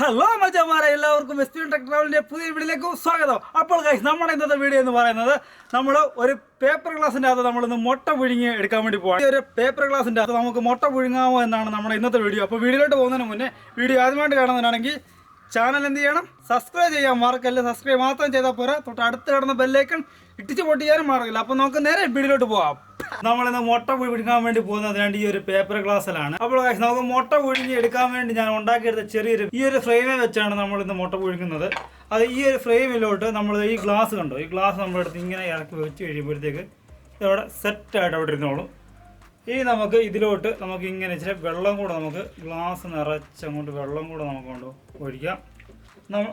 Hello മച്ചന്മാരെ എല്ലാവർക്കും west tech ട്രാവലിന്റെ പുതിയ വീഡിയോയിലേക്ക് സ്വാഗതം. അപ്പോൾ ഗൈസ് നമ്മുടെ ഇന്നത്തെ വീഡിയോ എന്ന് പറയുന്നത് നമ്മൾ ഒരു പേപ്പർ ഗ്ലാസിന്റെ അകത്ത് നമ്മളിന്ന് മുട്ട പുഴുങ്ങി എടുക്കാൻ വേണ്ടി പോകാം ഒരു പേപ്പർ ഗ്ലാസിന്റെ അകത്ത് നമുക്ക് മുട്ട പുഴുങ്ങാമോ എന്നാണ് നമ്മുടെ ഇന്നത്തെ വീഡിയോ അപ്പോൾ വീഡിയോയിലോട്ട് പോകുന്നതിന് മുന്നേ വീഡിയോ ആദ്യമായിട്ട് കാണുന്നതിനാണെങ്കിൽ ചാനൽ എന്ത് ചെയ്യണം? സബ്സ്ക്രൈബ് ചെയ്യാൻ മാർക്കല്ല സബ്സ്ക്രൈബ് മാത്രം ചെയ്താൽ പോരാ. തൊട്ട് അടുത്ത് കിടന്ന ബെല്ലേക്കൺ ഇട്ടിച്ച് പൊട്ടിക്കാനും മാറില്ല അപ്പോൾ നമുക്ക് നേരെ വീടിലോട്ട് പോവാം. നമ്മളിന്ന് മുട്ട പിടിക്കാൻ വേണ്ടി പോകുന്നത് രണ്ട് ഈ ഒരു പേപ്പർ ഗ്ലാസ്സിലാണ് അപ്പോൾ നമുക്ക് മുട്ട പുഴുങ്ങി എടുക്കാൻ വേണ്ടി ഞാൻ ഉണ്ടാക്കിയെടുത്ത ചെറിയൊരു ഈ ഒരു ഫ്രെയിമിൽ വെച്ചാണ് നമ്മൾ ഇന്ന് മുട്ട പുഴുങ്ങുന്നത്. അത് ഈ ഒരു ഫ്രെയിമിലോട്ട് നമ്മൾ ഈ ഗ്ലാസ് കണ്ടു? ഈ ഗ്ലാസ് നമ്മളെടുത്ത് ഇങ്ങനെ ഇറക്കി വെച്ച് കഴിയുമ്പോഴത്തേക്ക് ഇതവിടെ സെറ്റായിട്ട് അവിടെ ഇരുന്നോളും. ഇനി നമുക്ക് ഇതിലോട്ട് നമുക്ക് ഇങ്ങനെ ഇച്ചിരി വെള്ളം കൂടെ നമുക്ക് ഗ്ലാസ് നിറച്ച് അങ്ങോട്ട് വെള്ളം കൂടെ നമുക്ക് കൊണ്ട് ഒഴിക്കാം. നമ്മൾ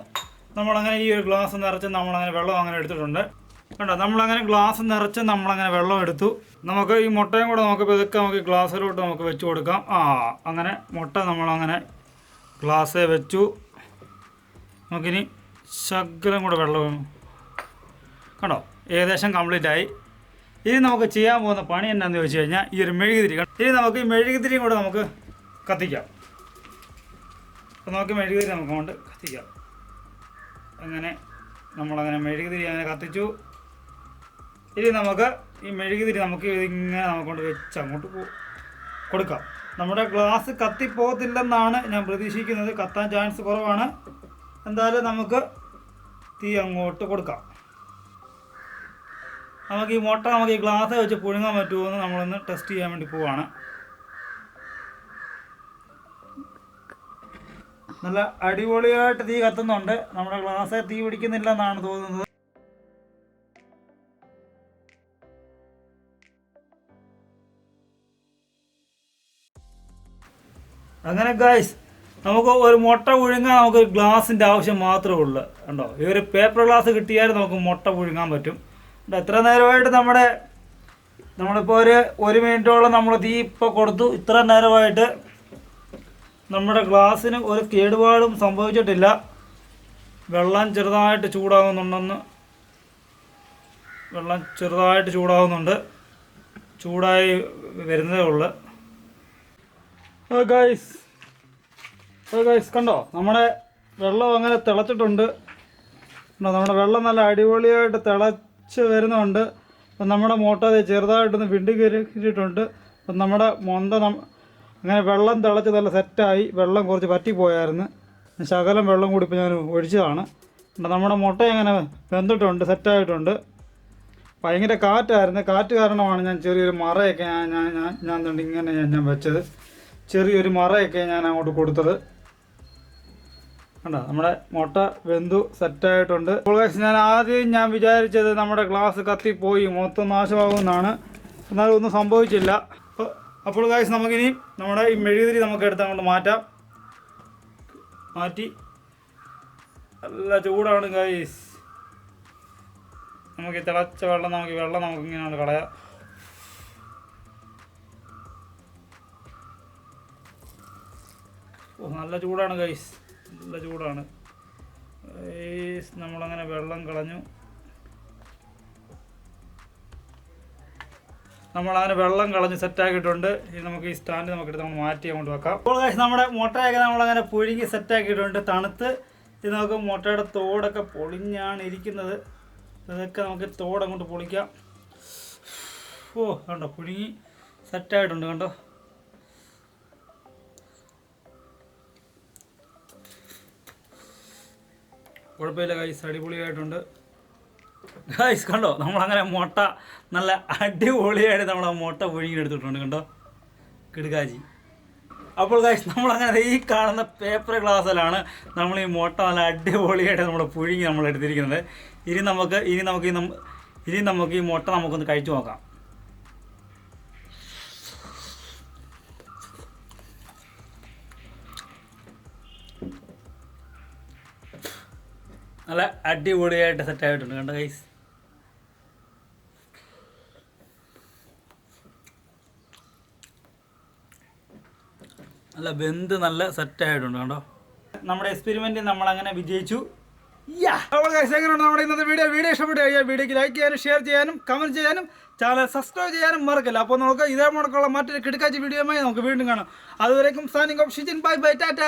നമ്മളങ്ങനെ ഈ ഒരു ഗ്ലാസ് നിറച്ച് നമ്മളങ്ങനെ വെള്ളം അങ്ങനെ എടുത്തിട്ടുണ്ട്. കണ്ടോ? നമ്മളങ്ങനെ ഗ്ലാസ് നിറച്ച് നമ്മളങ്ങനെ വെള്ളം എടുത്തു. നമുക്ക് ഈ മുട്ടയും കൂടെ നമുക്ക് ഇതൊക്കെ നമുക്ക് ഗ്ലാസ്സിലോട്ട് നമുക്ക് വെച്ച് കൊടുക്കാം. ആ അങ്ങനെ മുട്ട നമ്മളങ്ങനെ ഗ്ലാസ്സേ വെച്ചു. നമുക്കിനി ശകലം കൂടെ വെള്ളം കണ്ടോ? ഏകദേശം കംപ്ലീറ്റ് ആയി. ഇനി നമുക്ക് ചെയ്യാൻ പോകുന്ന പണി എന്നാന്ന് ചോദിച്ചു കഴിഞ്ഞാൽ ഈ ഒരു മെഴുകുതിരി ഇനി നമുക്ക് ഈ മെഴുകുതിരിയും കൂടെ നമുക്ക് കത്തിക്കാം. അപ്പോൾ നമുക്ക് മെഴുകുതിരി നമുക്ക് കൊണ്ട് കത്തിക്കാം. അങ്ങനെ നമ്മളങ്ങനെ മെഴുകുതിരി അങ്ങനെ കത്തിച്ചു. ഇനി നമുക്ക് ഈ മെഴുകുതിരി നമുക്ക് ഇങ്ങനെ നമുക്ക് കൊണ്ട് വെച്ച് അങ്ങോട്ട് കൊടുക്കാം. നമ്മുടെ ഗ്ലാസ് കത്തിപ്പോകത്തില്ലെന്നാണ് ഞാൻ പ്രതീക്ഷിക്കുന്നത്. കത്താൻ ചാൻസ് കുറവാണ്. എന്തായാലും നമുക്ക് തീ അങ്ങോട്ട് കൊടുക്കാം. നമുക്ക് ഈ മുട്ട നമുക്ക് ഈ ഗ്ലാസ് വെച്ച് പുഴുങ്ങാൻ പറ്റുമോ എന്ന് നമ്മളൊന്ന് ടെസ്റ്റ് ചെയ്യാൻ വേണ്ടി പോവാണ്. നല്ല അടിപൊളിയായിട്ട് തീ കത്തുന്നുണ്ട്. നമ്മുടെ ഗ്ലാസ് തീ പിടിക്കുന്നില്ല എന്നാണ് തോന്നുന്നത്. അങ്ങനെ ഗൈസ് നമുക്ക് ഒരു മുട്ട പുഴുങ്ങാൻ നമുക്ക് ഗ്ലാസിന്റെ ആവശ്യം മാത്രമേ ഉള്ളൂ. ഉണ്ടോ ഈ ഒരു പേപ്പർ ഗ്ലാസ് കിട്ടിയാൽ നമുക്ക് മുട്ട പുഴുങ്ങാൻ പറ്റും. എത്ര നേരമായിട്ട് നമ്മുടെ നമ്മളിപ്പോൾ ഒരു ഒരു മിനിറ്റോളം നമ്മൾ തീ ഇപ്പോൾ കൊടുത്തു. ഇത്ര നേരമായിട്ട് നമ്മുടെ ഗ്ലാസ്സിന് ഒരു കേടുപാടും സംഭവിച്ചിട്ടില്ല. വെള്ളം ചെറുതായിട്ട് ചൂടാകുന്നുണ്ടെന്ന് വെള്ളം ചെറുതായിട്ട് ചൂടാകുന്നുണ്ട് ചൂടായി വരുന്നതേ ഉള്ളു. ഗൈസ് ഗൈസ് കണ്ടോ? നമ്മുടെ വെള്ളം അങ്ങനെ തിളച്ചിട്ടുണ്ട്. നമ്മുടെ വെള്ളം നല്ല അടിപൊളിയായിട്ട് തിളച്ച് വരുന്നുണ്ട്. അപ്പം നമ്മുടെ മോട്ടോർ ചെറുതായിട്ടൊന്ന് വിണ്ടി കയറിയിട്ടുണ്ട്. അപ്പം നമ്മുടെ മൊന്ത അങ്ങനെ വെള്ളം തിളച്ച് നല്ല സെറ്റായി. വെള്ളം കുറച്ച് പറ്റിപ്പോയായിരുന്നു ശകലം വെള്ളം കൂടി ഇപ്പോൾ ഞാൻ ഒഴിച്ചതാണ്. നമ്മുടെ മുട്ട ഇങ്ങനെ വെന്തിട്ടുണ്ട് സെറ്റായിട്ടുണ്ട്. ഭയങ്കര കാറ്റായിരുന്നു. കാറ്റ് കാരണമാണ് ഞാൻ ചെറിയൊരു മറയൊക്കെ ഞാൻ ഞാൻ ഞാൻ ഇങ്ങനെ ഞാൻ വെച്ചത്. ചെറിയൊരു മറയൊക്കെ ഞാൻ അങ്ങോട്ട് കൊടുത്തത്. കണ്ടോ നമ്മുടെ മുട്ട വെന്തു സെറ്റായിട്ടുണ്ട് അപ്പോൾ ഞാൻ ആദ്യം ഞാൻ വിചാരിച്ചത് നമ്മുടെ ഗ്ലാസ് കത്തിപ്പോയി മൊത്തം നാശമാകുമെന്നാണ്. എന്നാൽ ഒന്നും സംഭവിച്ചില്ല. അപ്പോൾ അപ്പോൾ നമുക്കിനി നമ്മുടെ ഈ മെഴുകുതിരി നമുക്ക് എടുത്തങ്ങോട്ട് മാറ്റാം. മാറ്റി. നല്ല ചൂടാണ് ഗൈസ് നമുക്ക് തിളച്ച വെള്ളം നമുക്ക് വെള്ളം നമുക്ക് ഇങ്ങനെ കളയാം. ഓ നല്ല ചൂടാണ് ഗൈസ് നല്ല ചൂടാണ്. ഈ നമ്മളങ്ങനെ വെള്ളം കളഞ്ഞു. നമ്മളങ്ങനെ വെള്ളം കളഞ്ഞ് സെറ്റാക്കിയിട്ടുണ്ട് ഇനി നമുക്ക് ഈ സ്റ്റാൻഡ് നമുക്ക് എടുത്ത് നമ്മൾ മാറ്റി അങ്ങോട്ട് വെക്കാം. അപ്പോൾ ഗൈസ് നമ്മുടെ മുട്ടയൊക്കെ നമ്മളങ്ങനെ പുഴുങ്ങി സെറ്റാക്കിയിട്ടുണ്ട് തണുത്ത്. ഇത് നമുക്ക് മുട്ടയുടെ തോടൊക്കെ പൊളിഞ്ഞാണ് ഇരിക്കുന്നത്. ഇതൊക്കെ നമുക്ക് തോടങ്ങോട്ട് പൊളിക്കാം. ഓ കണ്ടോ പുഴുങ്ങി സെറ്റായിട്ടുണ്ട് കണ്ടോ. കുഴപ്പമില്ല ഗൈസ് അടിപൊളിയായിട്ടുണ്ട്. ഗൈസ് കണ്ടോ? നമ്മളങ്ങനെ മുട്ട നല്ല അടിപൊളിയായിട്ട് നമ്മൾ ആ മുട്ട പുഴുങ്ങിയെടുത്തിട്ടുണ്ട് കണ്ടോ? കിടുകാജി. അപ്പോൾ ഗൈസ് നമ്മളങ്ങനെ ഈ കാണുന്ന പേപ്പർ ഗ്ലാസ്സിലാണ് നമ്മൾ ഈ മുട്ട നല്ല അടിപൊളിയായിട്ട് നമ്മൾ പുഴുങ്ങി നമ്മൾ എടുത്തിരിക്കുന്നത് ഇനി നമുക്ക് ഇനി നമുക്ക് ഇനി നമുക്ക് ഈ മുട്ട നമുക്കൊന്ന് കഴിച്ചു നോക്കാം. നല്ല അടിപൊളിയായിട്ട് സെറ്റ് ആയിട്ടുണ്ട് കണ്ടോ ഗൈസ് നല്ല വെന്ത് നല്ല സെറ്റ് ആയിട്ടുണ്ട് കണ്ടോ? നമ്മുടെ എക്സ്പെരിമെന്റ് നമ്മൾ അങ്ങനെ വിജയിച്ചു. അപ്പോൾ guys, എങ്ങനെയാണ് നമ്മുടെ ഇന്നത്തെ വീഡിയോ വീഡിയോ ഇഷ്ടപ്പെട്ടു കഴിഞ്ഞാൽ വീഡിയോക്ക് ലൈക്ക് ചെയ്യാനും ഷെയർ ചെയ്യാനും കമന്റ് ചെയ്യാനും ചാനൽ സബ്സ്ക്രൈബ് ചെയ്യാനും മറക്കില്ല. അപ്പോൾ നമുക്ക് ഇതേ മുടക്കുള്ള മറ്റൊരു കിടക്കാച്ച വീഡിയോയുമായി നമുക്ക് വീണ്ടും കാണാം. അതുവരേക്കും signing off Shijin bye bye tata!